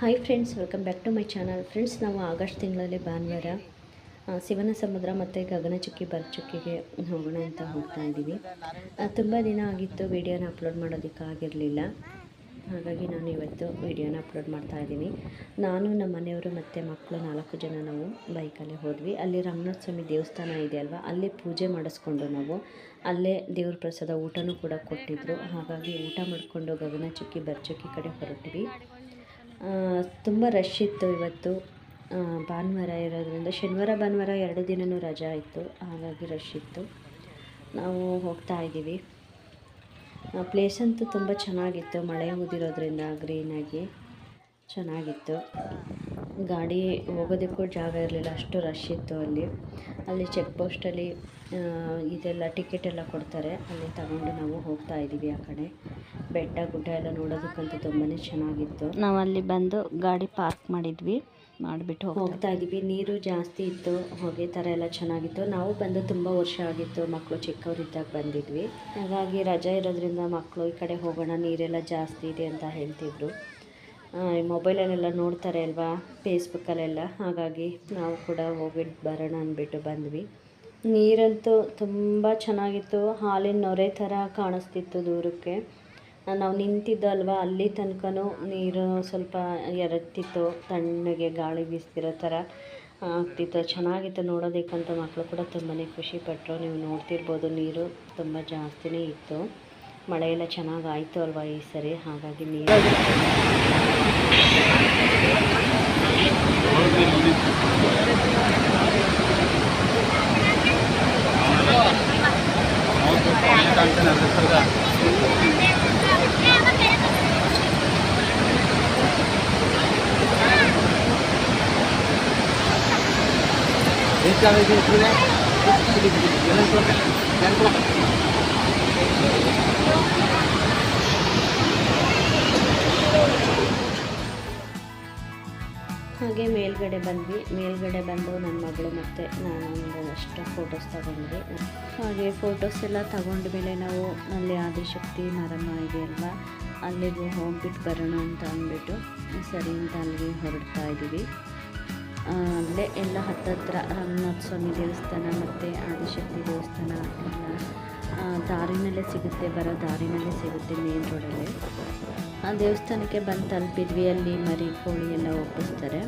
hi friends welcome back to my channel friends ನಾವು August ತಿಂಗಳಲ್ಲಿ ಭಾನುವಾರ ಆ, ಶಿವನ ಸಮುದ್ರ ಮತ್ತು ಗಗನಚುಕ್ಕಿ ಬರಚುಕ್ಕಿಗೆ ಹೋಗೋಣ ಅಂತ ಹೋಗ್ತಾ ಇದ್ದೀವಿ. ತುಂಬ ದಿನ ಆಗಿತ್ತು ವಿಡಿಯೋನ ಅಪ್ಲೋಡ್ ಮಾಡೋದಕ್ಕಾಗಿರಲಿಲ್ಲ ಹಾಗಾಗಿ ನಾನು ಇವತ್ತು ವಿಡಿಯೋನ ಅಪ್ಲೋಡ್ ಮಾಡ್ತಾ ಇದ್ದೀನಿ. ನಾನು, ನಮ್ಮ ಮನೆಯವರು ಮತ್ತು ಮಕ್ಕಳು ನಾಲ್ಕು ಜನ ನಾವು ಬೈಕಲ್ಲೇ ಹೋದ್ವಿ. ಅಲ್ಲಿ ರಂಗನಾಥ ಸ್ವಾಮಿ ದೇವಸ್ಥಾನ ಇದೆ ಅಲ್ವಾ? ಅಲ್ಲೇ ಪೂಜೆ ಮಾಡಿಸ್ಕೊಂಡು ನಾವು. ಅಲ್ಲೇ ದೇವ್ರ ಪ್ರಸಾದ ಊಟನೂ ಕೂಡ ಕೊಟ್ಟಿದ್ದರು ಹಾಗಾಗಿ ಊಟ ಮಾಡಿಕೊಂಡು ಗಗನಚುಕ್ಕಿ ಬರ್ಚುಕ್ಕಿ ಕಡೆ ಹೊರಟ್ವಿ. ತುಂಬ ರಶ್ ಇತ್ತು ಇವತ್ತು. ಭಾನುವಾರ ಇರೋದ್ರಿಂದ ಶನಿವಾರ, ಭಾನುವಾರ ಎರಡು ದಿನವೂ ರಜಾ ಇತ್ತು. ಹಾಗಾಗಿ ರಶ್ ಇತ್ತು. ನಾವು ಹೋಗ್ತಾ ಇದ್ದೀವಿ. ಪ್ಲೇಸ್ ಅಂತೂ ತುಂಬ ಚೆನ್ನಾಗಿತ್ತು. ಮಳೆ ಊದಿರೋದ್ರಿಂದ ಗ್ರೀನಾಗಿ ಚೆನ್ನಾಗಿತ್ತು. ಗಾಡಿ ಹೋಗೋದಕ್ಕೂ ಜಾಗ ಇರಲಿಲ್ಲ ಅಷ್ಟು ರಶ್ ಇತ್ತು ಅಲ್ಲಿ. ಅಲ್ಲಿ ಚೆಕ್ ಪೋಸ್ಟಲ್ಲಿ ಇದೆಲ್ಲ ಟಿಕೆಟ್ ಎಲ್ಲ ಕೊಡ್ತಾರೆ. ಅಲ್ಲಿ ತಗೊಂಡು ನಾವು ಹೋಗ್ತಾ ಇದ್ದೀವಿ ಆ ಕಡೆ. ಬೆಟ್ಟ ಗುಡ್ಡ ಎಲ್ಲ ನೋಡೋದಕ್ಕಂತೂ ತುಂಬಾ ಚೆನ್ನಾಗಿತ್ತು. ನಾವು ಅಲ್ಲಿ ಬಂದು ಗಾಡಿ ಪಾರ್ಕ್ ಮಾಡಿದ್ವಿ ಮಾಡಿಬಿಟ್ಟು ಹೋಗ್ತಾ ಇದ್ದೀವಿ. ನೀರು ಜಾಸ್ತಿ ಇತ್ತು ಹೊಗೆ ಥರ ಎಲ್ಲ ಚೆನ್ನಾಗಿತ್ತು. ನಾವು ಬಂದು ತುಂಬ ವರ್ಷ ಆಗಿತ್ತು ಮಕ್ಕಳು ಚಿಕ್ಕವರಿದ್ದಾಗ ಬಂದಿದ್ವಿ. ಹಾಗಾಗಿ ರಜೆ ಇರೋದ್ರಿಂದ ಮಕ್ಕಳು ಈ ಕಡೆ ಹೋಗೋಣ ನೀರೆಲ್ಲ ಜಾಸ್ತಿ ಇದೆ ಅಂತ ಹೇಳ್ತಿದ್ರು. ಮೊಬೈಲಲ್ಲೆಲ್ಲ ನೋಡ್ತಾರೆ ಅಲ್ವಾ? ಫೇಸ್ಬುಕ್ಕಲ್ಲೆಲ್ಲ ಹಾಗಾಗಿ ನಾವು ಕೂಡ ಹೋಗ್ಬಿಟ್ಟು ಬರೋಣ ಅಂದ್ಬಿಟ್ಟು ಬಂದ್ವಿ. ನೀರಂತೂ ತುಂಬ ಚೆನ್ನಾಗಿತ್ತು. ಹಾಲಿನ ನೊರೆ ಥರ ಕಾಣಿಸ್ತಿತ್ತು ದೂರಕ್ಕೆ. ನಾವು ನಿಂತಿದ್ದಲ್ವ? ಅಲ್ಲಿ ತನಕನೂ ನೀರು ಸ್ವಲ್ಪ ಎರಗ್ತಿತ್ತು. ತಣ್ಣಗೆ ಗಾಳಿ ಬೀಸ್ತಿರೋ ಥರ ಆಗ್ತಿತ್ತು. ಚೆನ್ನಾಗಿತ್ತು ನೋಡೋದಕ್ಕಂತ ಮಕ್ಕಳು ಕೂಡ ತುಂಬಾ ಖುಷಿಪಟ್ಟರು ನೀವು ನೋಡ್ತಿರ್ಬೋದು ನೀರು ತುಂಬ ಜಾಸ್ತಿನೇ ಇತ್ತು. ಮಳೆ ಚೆನ್ನಾಗಾಯಿತು ಅಲ್ವಾ ಈ ಸರಿ? ಹಾಗಾಗಿ ನೀರು ચાલે છે એટલે એને તો બેંકો ಹಾಗೆ ಮೇಲ್ಗಡೆ ಬಂದ್ವಿ. ಮೇಲ್ಗಡೆ ಬಂದು ನನ್ನ ಮಗಳು ಮತ್ತು ನಾನು ಅಷ್ಟು ಫೋಟೋಸ್ ತಗೊಂಡ್ವಿ. ಹಾಗೆ ಫೋಟೋಸ್ ಎಲ್ಲ ತಗೊಂಡ ಮೇಲೆ ನಾವು ಅಲ್ಲಿ ಆದಿಶಕ್ತಿ ಮರಮ್ಮ ಇದೆ ಅಲ್ವಾ? ಅಲ್ಲಿಗೆ ಹೋಗ್ಬಿಟ್ಟು ಬರೋಣ ಅಂತ ಅಂದ್ಬಿಟ್ಟು ಸರಿ ಅಂತ ಅಲ್ಲಿಗೆ ಹೊರಡ್ತಾ ಇದ್ದೀವಿ. ಅಲ್ಲೇ ಎಲ್ಲ ಹತ್ತತ್ರ ರಂಗನಾಥ ಸ್ವಾಮಿ ದೇವಸ್ಥಾನ ಮತ್ತು ಆದಿಶಕ್ತಿ ದೇವಸ್ಥಾನ ಎಲ್ಲ ದಾರಿನಲ್ಲೇ ಸಿಗುತ್ತೆ, ಬರೋ ದಾರಿನಲ್ಲೇ ಸಿಗುತ್ತೆ ಮೇನ್ ರೋಡಲ್ಲಿ ಆ ದೇವಸ್ಥಾನಕ್ಕೆ ಬಂದು ತಲುಪಿದ್ವಿ. ಅಲ್ಲಿ ಮರಿ ಕೋಳಿ ಎಲ್ಲ ಒಪ್ಪಿಸ್ತಾರೆ.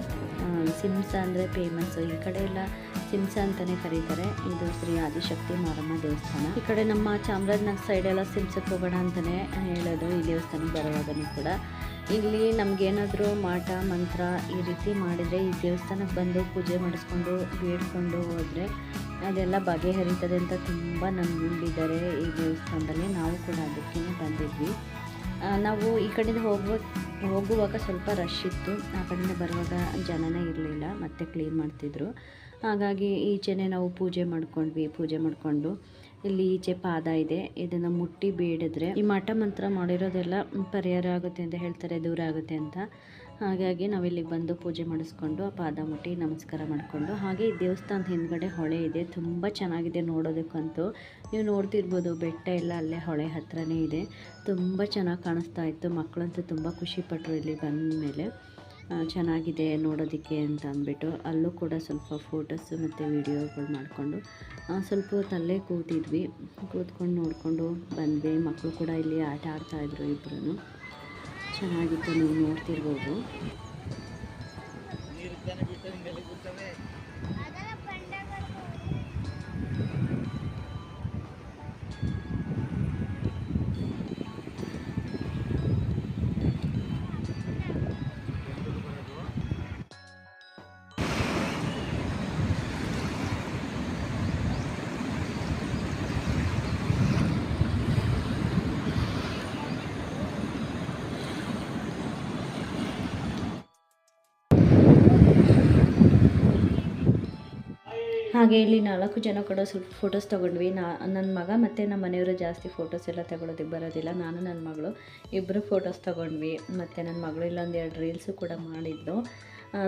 ಸಿಂಸ ಅಂದರೆ ಫೇಮಸ್ಸು ಈ ಕಡೆ ಎಲ್ಲ ಸಿಂಸ ಅಂತಲೇ ಕರೀತಾರೆ. ಇದು ಶ್ರೀ ಆದಿಶಕ್ತಿ ಮಾರಮ್ಮ ದೇವಸ್ಥಾನ. ಈ ಕಡೆ ನಮ್ಮ ಚಾಮರಾಜನಗರ ಸೈಡೆಲ್ಲ ಸಿಂಸಕ್ಕೆ ಹೋಗೋಣ ಅಂತಲೇ ಹೇಳೋದು ಈ ದೇವಸ್ಥಾನಕ್ಕೆ ಬರುವಾಗಲೂ ಕೂಡ. ಇಲ್ಲಿ ನಮಗೇನಾದರೂ ಮಾಟ, ಮಂತ್ರ ಈ ರೀತಿ ಮಾಡಿದರೆ ಈ ದೇವಸ್ಥಾನಕ್ಕೆ ಬಂದು ಪೂಜೆ ಮಾಡಿಸ್ಕೊಂಡು, ಬೇಡ್ಕೊಂಡು ಹೋದರೆ ಅದೆಲ್ಲ ಬಗೆಹರಿತದೆ ಅಂತ ತುಂಬ ನಂಬಿದ್ದಾರೆ ಈ ದೇವಸ್ಥಾನದಲ್ಲಿ. ನಾವು ಕೂಡ ಅದಕ್ಕೆ ಬಂದಿದ್ವಿ. ನಾವು ಈ ಕಡೆಯಿಂದ ಹೋಗುವ, ಹೋಗುವಾಗ ಸ್ವಲ್ಪ ರಶ್ ಇತ್ತು. ಆ ಕಡೆಯಿಂದ ಬರುವಾಗ ಜನನೇ ಇರಲಿಲ್ಲ, ಮತ್ತೆ ಕ್ಲೀನ್ ಮಾಡ್ತಿದ್ರು. ಹಾಗಾಗಿ ಈಚೆನೇ ನಾವು ಪೂಜೆ ಮಾಡ್ಕೊಂಡ್ವಿ, ಪೂಜೆ ಮಾಡಿಕೊಂಡು. ಇಲ್ಲಿ ಈಚೆ ಪಾದ ಇದೆ, ಇದನ್ನು ಮುಟ್ಟಿ ಬೇಡಿದ್ರೆ ಈ ಮಠ ಮಂತ್ರ ಮಾಡಿರೋದೆಲ್ಲ ಪರಿಹಾರ ಆಗುತ್ತೆ ಅಂತ ಹೇಳ್ತಾರೆ, ದೂರ ಆಗುತ್ತೆ ಅಂತ. ಹಾಗಾಗಿ ನಾವು ಇಲ್ಲಿಗೆ ಬಂದು ಪೂಜೆ ಮಾಡಿಸ್ಕೊಂಡು ಆ ಪಾದ ಮುಟ್ಟಿ ನಮಸ್ಕಾರ ಮಾಡಿಕೊಂಡು, ಹಾಗೆ ಈ ದೇವಸ್ಥಾನದ ಹಿಂದ್ಗಡೆ ಹೊಳೆ ಇದೆ, ತುಂಬ ಚೆನ್ನಾಗಿದೆ ನೋಡೋದಕ್ಕಂತೂ. ನೀವು ನೋಡ್ತಿರ್ಬೋದು, ಬೆಟ್ಟ ಎಲ್ಲ ಅಲ್ಲೇ ಹೊಳೆ ಹತ್ರನೇ ಇದೆ. ತುಂಬ ಚೆನ್ನಾಗಿ ಕಾಣಿಸ್ತಾ ಇತ್ತು, ಮಕ್ಕಳಂತೂ ತುಂಬ ಖುಷಿಪಟ್ಟರು ಇಲ್ಲಿ ಬಂದ ಮೇಲೆ ಚೆನ್ನಾಗಿದೆ ನೋಡೋದಕ್ಕೆ ಅಂತ ಅಂದ್ಬಿಟ್ಟು, ಅಲ್ಲೂ ಕೂಡ ಸ್ವಲ್ಪ ಫೋಟೋಸು ಮತ್ತು ವೀಡಿಯೋಗಳು ಮಾಡಿಕೊಂಡು ಸ್ವಲ್ಪ ಹೊತ್ತು ಅಲ್ಲೇ ಕೂತಿದ್ವಿ. ಕೂತ್ಕೊಂಡು ನೋಡಿಕೊಂಡು ಬಂದ್ವಿ, ಮಕ್ಕಳು ಕೂಡ ಇಲ್ಲಿ ಆಟ ಆಡ್ತಾಯಿದ್ರು ಇಬ್ಬರೂ ಚೆನ್ನಾಗಿತ್ತು ನೀವು ನೋಡ್ತಿರ್ಬೋದು. ಹಾಗೆ ಇಲ್ಲಿ ನಾಲ್ಕು ಜನ ಕೂಡ ಫೋಟೋಸ್ ತೊಗೊಂಡ್ವಿ. ನಾ ನನ್ನ ಮಗ ಮತ್ತು ನಮ್ಮ ಮನೆಯವರು ಜಾಸ್ತಿ ಫೋಟೋಸ್ ಎಲ್ಲ ತಗೊಳೋದಕ್ಕೆ ಬರೋದಿಲ್ಲ. ನಾನು ನನ್ನ ಮಗಳು ಇಬ್ಬರು ಫೋಟೋಸ್ ತೊಗೊಂಡ್ವಿ. ಮತ್ತು ನನ್ನ ಮಗಳು ಇಲ್ಲೊಂದು ಎರಡು ರೀಲ್ಸು ಕೂಡ ಮಾಡಿದ್ದು.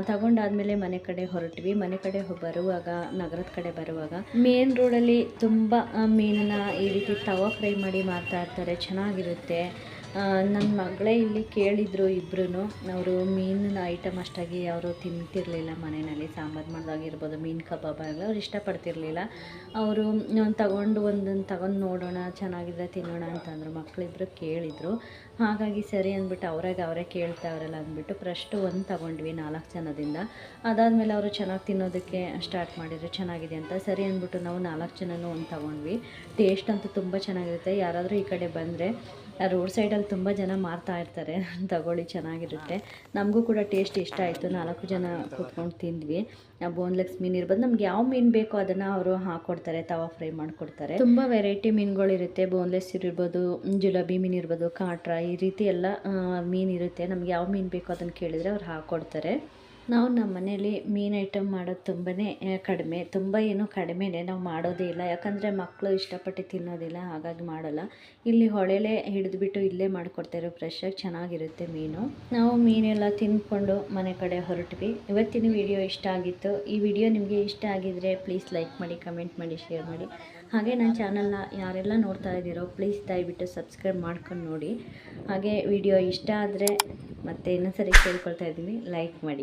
ತಗೊಂಡಾದಮೇಲೆ ಮನೆ ಕಡೆ ಹೊರಟ್ವಿ. ಮನೆ ಕಡೆ ಬರುವಾಗ, ನಗರದ ಕಡೆ ಬರುವಾಗ ಮೇನ್ ರೋಡಲ್ಲಿ ತುಂಬ ಮೀನನ್ನು ಈ ರೀತಿ ತವ ಫ್ರೈ ಮಾಡಿ ಮಾರ್ತಾ ಇರ್ತಾರೆ. ಚೆನ್ನಾಗಿರುತ್ತೆ. ನನ್ನ ಮಗಳೇ ಇಲ್ಲಿ ಕೇಳಿದರು ಇಬ್ಬರೂ ಅವರು ಮೀನಿನ ಐಟಮ್ ಅಷ್ಟಾಗಿ ಅವರು ತಿಂತಿರಲಿಲ್ಲ ಮನೆಯಲ್ಲಿ. ಸಾಂಬಾರು ಮಾಡೋದಾಗಿರ್ಬೋದು, ಮೀನು ಕಬಾಬ್ ಆಗಲಿ ಅವ್ರು ಇಷ್ಟಪಡ್ತಿರ್ಲಿಲ್ಲ. ಅವರು ತಗೊಂಡು ಒಂದನ್ನು ತಗೊಂಡು ನೋಡೋಣ ಚೆನ್ನಾಗಿದೆ ತಿನ್ನೋಣ ಅಂತಂದರು. ಮಕ್ಕಳಿಬ್ರು ಕೇಳಿದರು. ಹಾಗಾಗಿ ಸರಿ ಅಂದ್ಬಿಟ್ಟು ಅವ್ರಾಗ ಅವರೇ ಕೇಳ್ತಾವ್ರಲ್ಲ ಅಂದ್ಬಿಟ್ಟು ಫಸ್ಟು ಒಂದು ತಗೊಂಡ್ವಿ ನಾಲ್ಕು ಜನದಿಂದ. ಅದಾದಮೇಲೆ ಅವರು ಚೆನ್ನಾಗಿ ತಿನ್ನೋದಕ್ಕೆ ಸ್ಟಾರ್ಟ್ ಮಾಡಿದರು. ಚೆನ್ನಾಗಿದೆ ಅಂತ ಸರಿ ಅಂದ್ಬಿಟ್ಟು ನಾವು ನಾಲ್ಕು ಜನನೂ ಒಂದು ತಗೊಂಡ್ವಿ. ಟೇಸ್ಟ್ ಅಂತೂ ತುಂಬ ಚೆನ್ನಾಗಿರುತ್ತೆ. ಯಾರಾದರೂ ಈ ಕಡೆ ಬಂದರೆ ರೋಡ್ ಸೈಡಲ್ಲಿ ತುಂಬ ಜನ ಮಾರ್ತಾ ಇರ್ತಾರೆ. ತಗೊಳ್ಳಿ, ಚೆನ್ನಾಗಿರುತ್ತೆ. ನಮಗೂ ಕೂಡ ಟೇಸ್ಟ್ ಇಷ್ಟ ಆಯಿತು. ನಾಲ್ಕು ಜನ ಕೂತ್ಕೊಂಡು ತಿಂದ್ವಿ. ಬೋನ್ಲೆಸ್ ಮೀನು ಇರ್ಬೋದು. ನಮ್ಗೆ ಯಾವ ಮೀನು ಬೇಕೋ ಅದನ್ನು ಅವರು ಹಾಕ್ಕೊಡ್ತಾರೆ ತವಾ ಫ್ರೈ ಮಾಡಿಕೊಡ್ತಾರೆ. ತುಂಬ ವೆರೈಟಿ ಮೀನುಗಳಿರುತ್ತೆ ಬೋನ್ಲೆಸ್ ಇರ್ಬೋದು, ಜುಲಾಬಿ ಮೀನು ಇರ್ಬೋದು, ಕಾಟ್ರ ಈ ರೀತಿ ಎಲ್ಲ ಮೀನಿರುತ್ತೆ ನಮ್ಗೆ ಯಾವ ಮೀನು ಬೇಕೋ ಅದನ್ನು ಕೇಳಿದರೆ ಅವ್ರು ಹಾಕ್ಕೊಡ್ತಾರೆ ನಾವು ನಮ್ಮ ಮನೇಲಿ ಮೀನು ಐಟಮ್ ಮಾಡೋದು ತುಂಬಾ ಕಡಿಮೆ. ತುಂಬ ಏನು ಕಡಿಮೆನೇ ನಾವು ಮಾಡೋದೇ ಇಲ್ಲ. ಯಾಕಂದರೆ ಮಕ್ಕಳು ಇಷ್ಟಪಟ್ಟು ತಿನ್ನೋದಿಲ್ಲ, ಹಾಗಾಗಿ ಮಾಡೋಲ್ಲ. ಇಲ್ಲಿ ಹೊಳೆಲೇ ಹಿಡಿದ್ಬಿಟ್ಟು ಇಲ್ಲೇ ಮಾಡಿಕೊಡ್ತಾರೆ ಫ್ರೆಶ್ಶಾಗಿ ಚೆನ್ನಾಗಿರುತ್ತೆ ಮೀನು. ನಾವು ಮೀನೆಲ್ಲ ತಿಂದ್ಕೊಂಡು ಮನೆ ಕಡೆ ಹೊರಟ್ವಿ. ಇವತ್ತಿನ ವಿಡಿಯೋ ಇಷ್ಟ ಆಗಿತ್ತು. ಈ ವಿಡಿಯೋ ನಿಮಗೆ ಇಷ್ಟ ಆಗಿದರೆ ಪ್ಲೀಸ್ ಲೈಕ್ ಮಾಡಿ ಕಮೆಂಟ್ ಮಾಡಿ ಶೇರ್ ಮಾಡಿ. ಹಾಗೆ ನನ್ನ ಚಾನಲ್ನ ಯಾರೆಲ್ಲ ನೋಡ್ತಾ ಇದ್ದೀರೋ ಪ್ಲೀಸ್ ದಯವಿಟ್ಟು ಸಬ್ಸ್ಕ್ರೈಬ್ ಮಾಡ್ಕೊಂಡು ನೋಡಿ. ಹಾಗೆ ವಿಡಿಯೋ ಇಷ್ಟ ಆದರೆ ಮತ್ತೆ ಇನ್ನೊಂದ್ಸರಿ ಕೇಳ್ಕೊಳ್ತಾ ಇದ್ದೀನಿ. ಲೈಕ್ ಮಾಡಿ.